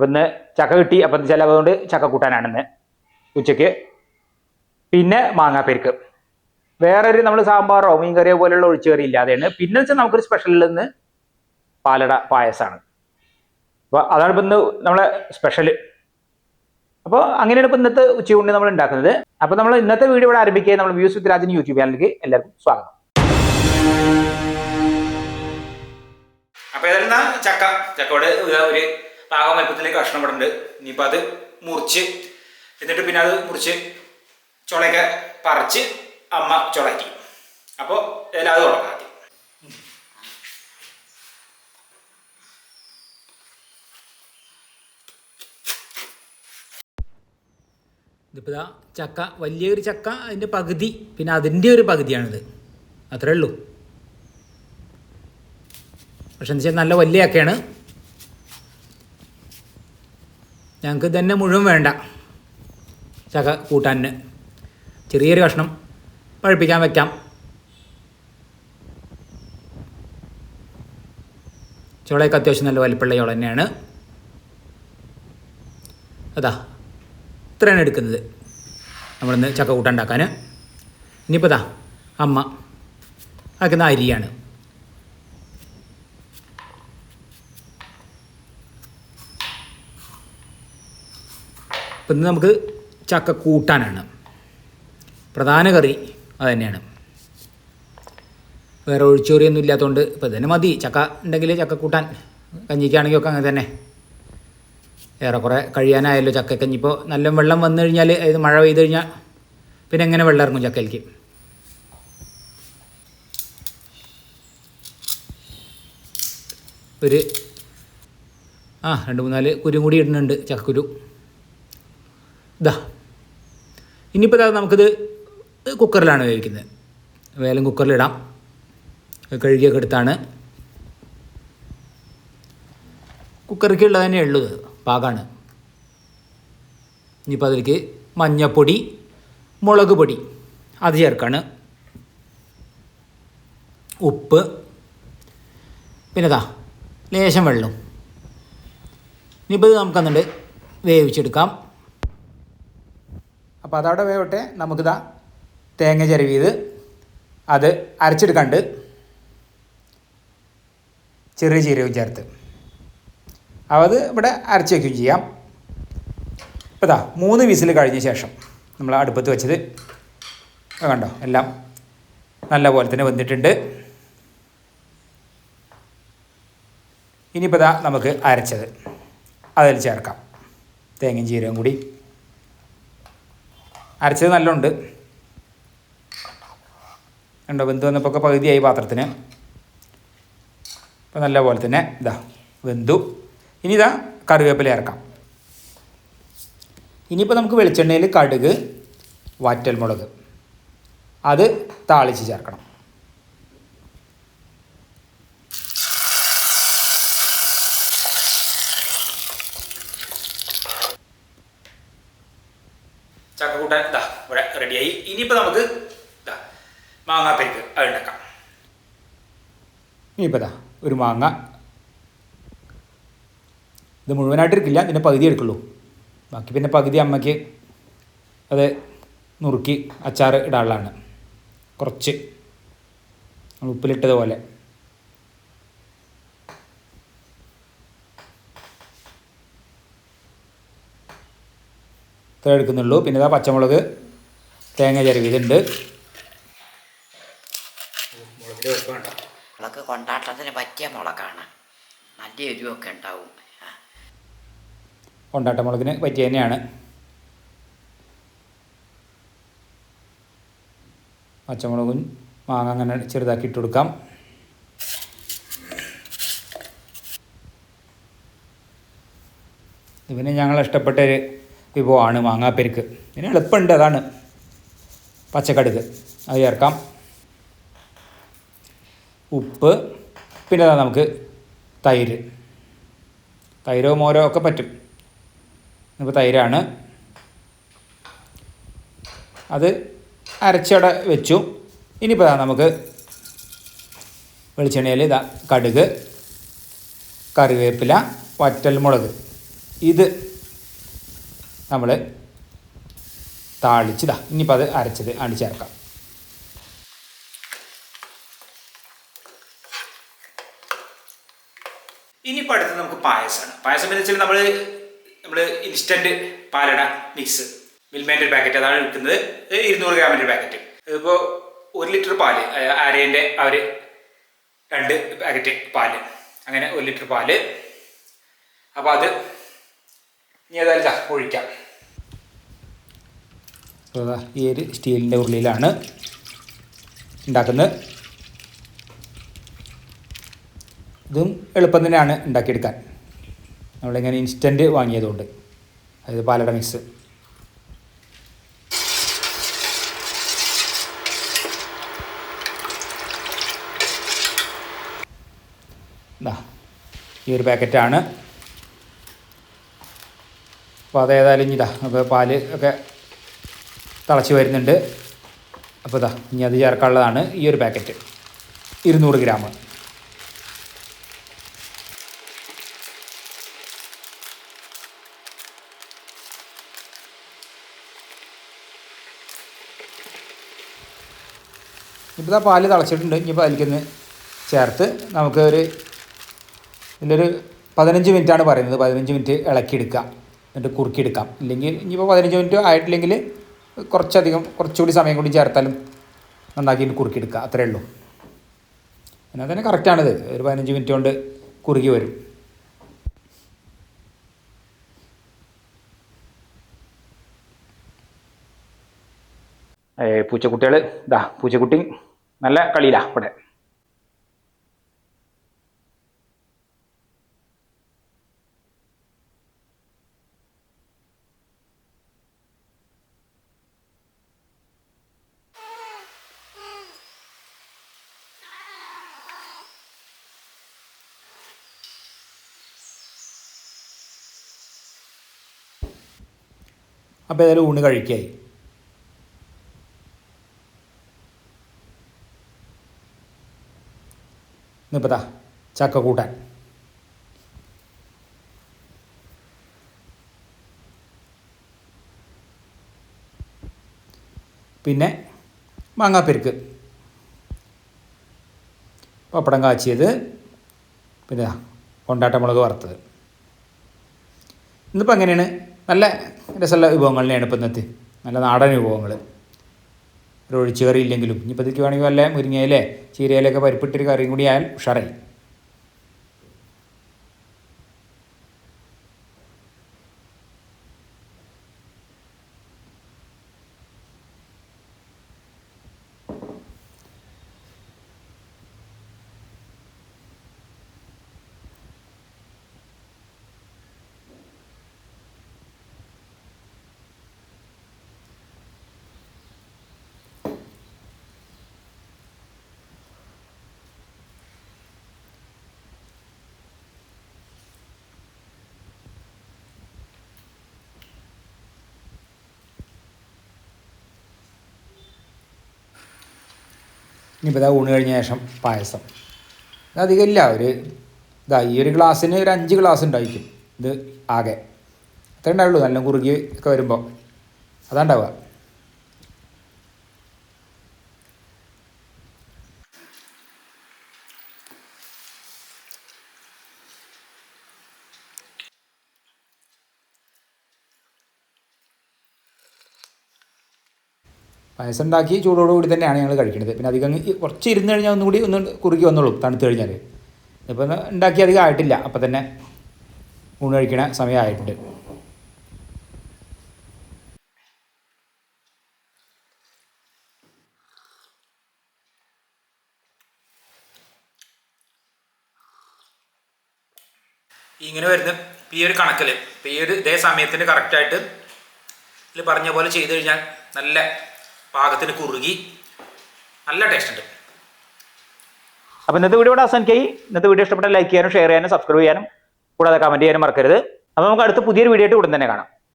അപ്പം ഇന്ന് ചക്ക കിട്ടി അപ്പം ചിലവുകൊണ്ട് ചക്ക കൂട്ടാനാണ് ഇന്ന് ഉച്ചയ്ക്ക്. പിന്നെ മാങ്ങാപ്പെരുക്ക്. വേറൊരു നമ്മൾ സാമ്പാറോ മീൻകറിയോ പോലെയുള്ള ഒഴിച്ചുകറി ഇല്ലാതെയാണ് പിന്നെ വെച്ചാൽ നമുക്കൊരു സ്പെഷ്യൽ ഇന്ന് പാലട പായസമാണ് അപ്പോൾ അതാണ് ഇപ്പം ഇന്ന് നമ്മളെ സ്പെഷ്യൽ അപ്പോൾ അങ്ങനെയാണ് ഇപ്പം ഇന്നത്തെ ഉച്ചയൂണ് നമ്മൾ ഉണ്ടാക്കുന്നത് അപ്പോൾ നമ്മൾ ഇന്നത്തെ വീഡിയോ ഇവിടെ ആരംഭിക്കുക. നമ്മൾ വ്യൂസ് വിത്ത് രാജൻ യൂട്യൂബ് ചാനലിലേക്ക് എല്ലാവർക്കും സ്വാഗതം. അപ്പോൾ ഏതായാലും ചക്ക. ചക്കോട് ഒരു പാകം വലുപ്പത്തിലേക്ക് കഷ്ണം ഇവിടെ ഇനിയിപ്പോൾ അത് മുറിച്ച് എന്നിട്ട് പിന്നെ അത് മുറിച്ച് ചുളയൊക്കെ പറിച്ച് അമ്മ ചുളക്കി അപ്പോൾ എല്ലാം അത് തുടങ്ങാം ആദ്യം. ഇതിപ്പോൾ ഇതാ ചക്ക വലിയൊരു ചക്ക അതിന്റെ പകുതി പിന്നെ അതിന്റെ ഒരു പകുതിയാണിത്. അത്രേ ഉള്ളൂ. പക്ഷെ എന്താ വെച്ചാൽ നല്ല വലിയ ചക്കയാണ്. ഞങ്ങൾക്ക് തന്നെ മുഴുവൻ വേണ്ട. ചക കൂട്ടാന് ചെറിയൊരു കഷ്ണം പഴുപ്പിക്കാൻ വെക്കാം. ചോളയൊക്കെ അത്യാവശ്യം നല്ല വലിപ്പുള്ള ചോള തന്നെയാണ്. അതാ ഇത്രയാണ് എടുക്കുന്നത്. നമ്മളിന്ന് ചക്ക കൂട്ടാൻ ഉണ്ടാക്കാൻ ഇനിയിപ്പോൾ ഇതാ അമ്മ ആക്കുന്ന അരിയാണ്. ഇപ്പം ഇന്ന് നമുക്ക് ചക്ക കൂട്ടാനാണ്. പ്രധാന കറി അത് തന്നെയാണ്. വേറെ ഒഴിച്ചോറിയൊന്നും ഇല്ലാത്തതുകൊണ്ട് ഇപ്പം തന്നെ മതി. ചക്ക ഉണ്ടെങ്കിൽ ചക്ക കൂട്ടാൻ. കഞ്ഞിക്കാണെങ്കിൽ ഒക്കെ അങ്ങനെ തന്നെ. ഏറെക്കുറെ കഴിയാനായല്ലോ ചക്കക്കഞ്ഞി ഇപ്പോൾ നല്ല വെള്ളം വന്നു കഴിഞ്ഞാൽ അതായത് മഴ പെയ്ത് കഴിഞ്ഞാൽ പിന്നെ എങ്ങനെ വെള്ളം ഇറങ്ങും ചക്കയിലേക്ക്? ഒരു ആ രണ്ട് മൂന്നാൽ കുരും കൂടി ഇടുന്നുണ്ട് ചക്കക്കുരു. ഇതാ ഇനിയിപ്പോൾ നമുക്കിത് കുക്കറിലാണ് വേവിക്കുന്നത്. വേലം കുക്കറിലിടാം. കഴുകിയൊക്കെ എടുത്താണ്. കുക്കറിലേക്ക് ഉള്ളത് തന്നെ ഉള്ളത് പാകാണ്. ഇനിയിപ്പോൾ അതിലേക്ക് മഞ്ഞപ്പൊടി മുളക് പൊടി അത് ചേർക്കാണ്. ഉപ്പ് പിന്നെ ദാ ലേശം വെള്ളം. ഇനിയിപ്പോൾ ഇത് നമുക്കന്നുണ്ട് വേവിച്ചെടുക്കാം. അപ്പോൾ അതവിടെ വേവട്ടെ. നമുക്കിതാ തേങ്ങ ചിരവിയത്. അത് അരച്ചെടുക്കാണ്ട് ചെറിയ ചീരവും ചേർത്ത്. അത് ഇവിടെ അരച്ച് വയ്ക്കുകയും ചെയ്യാം. ഇപ്പോൾ ഇതാ മൂന്ന് വിസിൽ കഴിഞ്ഞ ശേഷം നമ്മൾ അടുപ്പത്ത് വെച്ചത് കണ്ടോ എല്ലാം നല്ല പോലെ തന്നെ വന്നിട്ടുണ്ട്. ഇനിയിപ്പോൾ ഇതാ നമുക്ക് അരച്ചത്. അതിൽ ചേർക്കാം. തേങ്ങയും ജീരകം കൂടി. അരച്ചത് നല്ലുണ്ട്. ഉണ്ടോ വെന്ത് വന്നപ്പോൾ ഒക്കെ പകുതിയായി പാത്രത്തിന്. അപ്പോൾ നല്ല പോലെ തന്നെ ഇതാ വെന്തു. ഇനി ഇതാ കറിവേപ്പില ഇറക്കാം ഇനിയിപ്പോൾ നമുക്ക് വെളിച്ചെണ്ണയിൽ കടുക് വാറ്റൽമുളക്. അത് താളിച്ച് ചേർക്കണം ചക്കക്കൂട്ടാൻ ഇതാ ഇവിടെ റെഡിയായി ഇനിയിപ്പോൾ നമുക്ക് മാങ്ങാപ്പരിക്ക് അത് ഉണ്ടാക്കാം. ഇനിയിപ്പോൾ ഒരു മാങ്ങ. ഇത് മുഴുവനായിട്ട് എടുക്കില്ല ഇതിന്റെ പകുതി എടുക്കുള്ളൂ. ബാക്കി പിന്നെ പകുതി അമ്മയ്ക്ക് അത് നുറുക്കി അച്ചാർ ഇടാനുള്ളതാണ് കുറച്ച് ഉപ്പിലിട്ടതുപോലെ ഇത്ര എടുക്കുന്നുള്ളൂ. പിന്നെ ഇതാ പച്ചമുളക് തേങ്ങ വേണ്ട മുളക് കൊണ്ടാട്ടത്തിന് പറ്റിയ മുളകാണ്. നല്ല എരിവൊക്കെ ഉണ്ടാവും. കൊണ്ടാട്ട മുളകിന് പറ്റിയ തന്നെയാണ്. പച്ചമുളകും മാങ്ങ അങ്ങനെ ചെറുതാക്കി ഇട്ട് കൊടുക്കാം. ഇത് പിന്നെ ഞങ്ങൾ ഇഷ്ടപ്പെട്ട ഒരു വിഭവമാണ് മാങ്ങാപ്പെരുക്ക്. ഇതിന് എളുപ്പമുണ്ട് അതാണ്. പച്ചക്കടുക്. അത് ചേർക്കാം. ഉപ്പ് പിന്നെ നമുക്ക് തൈര്. തൈരോ മോരോ ഒക്കെ പറ്റും. ഇപ്പോൾ തൈരാണ്. അത് അരച്ചട വെച്ചു. ഇനിയിപ്പോൾ നമുക്ക് വെളിച്ചെണ്ണയിൽ ഇതാ കടുക് കറിവേപ്പില വറ്റൽമുളക്. ഇത് നമ്മൾ താളിച്ചതാ ഇനിയിപ്പോൾ അത് അരച്ചത് ആണ് ചേർക്കാം ഇനിയിപ്പോൾ അടുത്ത് നമുക്ക് പായസമാണ്. പായസം എന്ന് വെച്ചാൽ നമ്മൾ നമ്മൾ ഇൻസ്റ്റന്റ് പാലട മിക്സ് മിൽമേന്റെ പാക്കറ്റ് അതാണ് എടുക്കുന്നത്. ഇരുന്നൂറ് ഗ്രാമിന്റെ പാക്കറ്റ് ഇപ്പോൾ ഒരു ലിറ്റർ പാൽ അരേന്റെ അവർ രണ്ട് പാക്കറ്റ് പാൽ. അങ്ങനെ ഒരു ലിറ്റർ പാൽ. അപ്പോൾ അത് ഇനി ഏതായാലും ഒഴിക്കാം. ഈ ഒരു സ്റ്റീലിന്റെ ഉരുളിയിലാണ് ഉണ്ടാക്കുന്നത്. ഇതും എളുപ്പം തന്നെയാണ് ഉണ്ടാക്കിയെടുക്കാൻ. നമ്മളിങ്ങനെ ഇൻസ്റ്റന്റ് വാങ്ങിയതുകൊണ്ട്. അതായത് പാലട മിക്സ് ഈ ഒരു പാക്കറ്റാണ്. അപ്പോൾ അതേതായാലും ഇതാ അപ്പോൾ പാൽ ഒക്കെ തിളച്ച് വരുന്നുണ്ട്. അപ്പോൾ ഇതാ ഇനി അത് ചേർക്കാനുള്ളതാണ് ഈ ഒരു പാക്കറ്റ്. ഇരുന്നൂറ് ഗ്രാം. ഇപ്പോൾ ഇതാ പാൽ തിളച്ചിട്ടുണ്ട്. ഇനിയിപ്പോൾ അതിലേക്കൊന്ന് ചേർത്ത് നമുക്ക് ഒരു ഇതിലൊരു പതിനഞ്ച് മിനിറ്റാണ് പറയുന്നത്. പതിനഞ്ച് മിനിറ്റ് ഇളക്കിയെടുക്കുക എന്നിട്ട് കുറുക്കിയെടുക്കാം. ഇല്ലെങ്കിൽ ഇനിയിപ്പോൾ പതിനഞ്ച് മിനിറ്റ് ആയിട്ടില്ലെങ്കിൽ കുറച്ചധികം കുറച്ചുകൂടി സമയം കൂടി ചേർത്താലും നന്നാക്കി കുറുക്കിയെടുക്കുക. അത്രേ ഉള്ളൂ. എന്നാൽ തന്നെ കറക്റ്റാണിത് ഒരു പതിനഞ്ച് മിനിറ്റ് കൊണ്ട് കുറുകി വരും. പൂച്ചക്കുട്ടികൾ ഇതാ പൂച്ചക്കുട്ടി നല്ല കളിയിലാണ് ഇവിടെ. അപ്പോൾ ഏതായാലും ഊണ് കഴിക്കായി. നിപ്പതാ ചക്ക കൂട്ടാൻ. പിന്നെ മാങ്ങാപ്പെരുക്ക്. പപ്പടം കാച്ചിയത് പിന്നെ കൊണ്ടാട്ടമുളക് വറുത്തത്. ഇന്നിപ്പോൾ എങ്ങനെയാണ്? നല്ല രസമുള്ള വിഭവങ്ങൾ തന്നെയാണ് ഇപ്പം ഇന്നത്തെ. നല്ല നാടൻ വിഭവങ്ങൾ. ഒരു ഒഴിച്ച് കറി ഇല്ലെങ്കിലും ഇനിയിപ്പോൾ ഇതിലേക്ക് വേണമെങ്കിൽ വല്ല മുരിങ്ങയിലെ ചീരയിലൊക്കെ പരിപ്പിട്ടൊരു കറിയും കൂടി ആയാൽ ഉഷാറായി. ഇനിയിപ്പോൾ ഇതാ ഊണ് കഴിഞ്ഞ ശേഷം പായസം. അധികം ഇല്ല ഒരു ഇതാ ഈ ഒരു ഗ്ലാസ്സിന് ഒരു അഞ്ച് ഗ്ലാസ് ഉണ്ടായിരിക്കും. ഇത് ആകെ. അത്രേ ഉണ്ടാവുള്ളൂ. നല്ല കുറുകി ഒക്കെ വരുമ്പോൾ അതാ ഉണ്ടാവുക. പായസം ഉണ്ടാക്കി ചൂടോടുകൂടി തന്നെയാണ് ഞങ്ങൾ കഴിക്കുന്നത് പിന്നെ അധികം കുറച്ച് ഇരുന്ന് കഴിഞ്ഞാൽ ഒന്നുകൂടി ഒന്ന് കുറുക്കി വന്നോളും തണുത്ത് കഴിഞ്ഞാൽ ഇപ്പോൾ ഉണ്ടാക്കി അധികം ആയിട്ടില്ല. അപ്പം തന്നെ ഊണ് കഴിക്കണ സമയമായിട്ടുണ്ട് ഇങ്ങനെ വരുന്ന ഈ ഒരു കണക്കിൽ ഈ ഒരു ഇതേ സമയത്തിന് കറക്റ്റായിട്ട് ഇതിൽ പറഞ്ഞ പോലെ ചെയ്തു കഴിഞ്ഞാൽ നല്ല പാകത്തിന് കുറുകി നല്ല ടേസ്റ്റ് ഉണ്ട്. അപ്പോൾ ഇന്നത്തെ വീഡിയോ ഇവിടെ അവസാനിക്കായി. ഇന്നത്തെ വീഡിയോ ഇഷ്ടപ്പെട്ട ലൈക്ക് ചെയ്യാനും ഷെയർ ചെയ്യാനും സബ്സ്ക്രൈബ് ചെയ്യാനും കൂടാതെ കമന്റ് ചെയ്യാനും മറക്കരുത്. അപ്പോൾ നമുക്ക് അടുത്ത പുതിയൊരു വീഡിയോ ആയിട്ട് ഉടൻ തന്നെ കാണാം.